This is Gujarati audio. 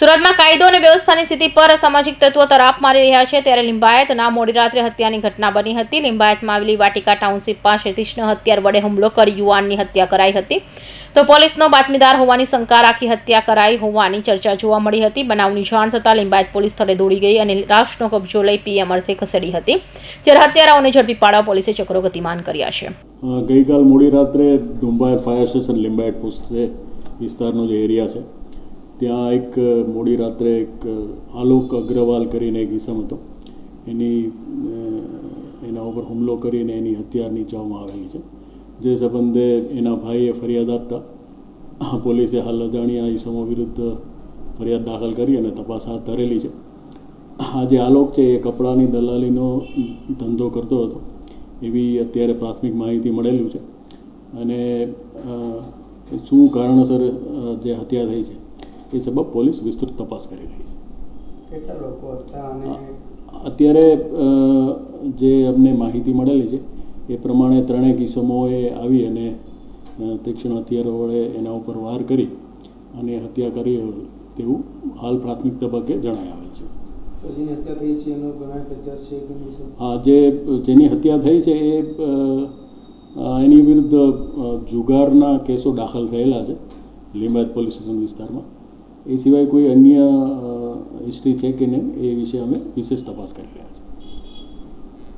સુરતમાં કાયદો અને વ્યવસ્થાની સ્થિતિ પર અસામાજિક તત્વો તરાપ મારી રહ્યા છે ત્યારે લિંબાયતના મોડી રાત્રે હત્યાની ઘટના બની હતી. લિંબાયતમાં આવેલી વાટિકા ટાઉનશીપ પાસે તીક્ષ્ણ હત્યાર વડે હુમલો કરી યુવાનની હત્યા કરાઈ હતી. તો પોલીસનો બાતમીદાર હોવાની શંકા રાખી હત્યા કરાઈ હોવાની ચર્ચા જોવા મળી હતી. બનાવની જાણ થતાં લિંબાયત પોલીસ સ્થળે દોડી ગઈ અને લાશનો કબજો લઈ પીએમ અર્થે ખસેડી હતી. જ્યારે હત્યારાઓને ઝડપી પાડવા પોલીસે ચક્રો ગતિમાન કર્યા છે. ગઈકાલ મોડી રાત્રે ફાયર સ્ટેશન લિંબાયત વિસ્તારનો જે એરિયા છે ત્યાં એક મોડી રાત્રે એક આલોક અગ્રવાલ કરીને એક ઇસમ હતો. એની એના ઉપર હુમલો કરીને એની હત્યા નીચાવવામાં આવેલી છે. જે સંબંધે એના ભાઈએ ફરિયાદ આપતા પોલીસે હાલ અજાણ્યા ઇસમો વિરુદ્ધ ફરિયાદ દાખલ કરી અને તપાસ હાથ ધરેલી છે. આ જે આલોક છે એ કપડાની દલાલીનો ધંધો કરતો હતો. એવી અત્યારે પ્રાથમિક માહિતી મળેલું છે. અને શું કારણસર જે હત્યા થઈ છે? એ સબબ પોલીસ વિસ્તૃત તપાસ કરી રહી છે. કેટલા લોકો હતા અને અત્યારે જે અમને માહિતી મળેલી છે એ પ્રમાણે ત્રણેય કિસમોએ આવી અને તીક્ષ્ણ હથિયારો વડે એના ઉપર વાર કરી અને હત્યા કરી તેવું હાલ પ્રાથમિક તબક્કે જણાય આવે છે? હા જે જેની હત્યા થઈ છે એ એની વિરુદ્ધ જુગારના કેસો દાખલ થયેલા છે લીંબાયત પોલીસ સ્ટેશન વિસ્તારમાં. એ સિવાય કોઈ અન્ય હિસ્ટ્રી છે કે નહીં એ વિશે અમે વિશેષ તપાસ કરી રહ્યા છીએ.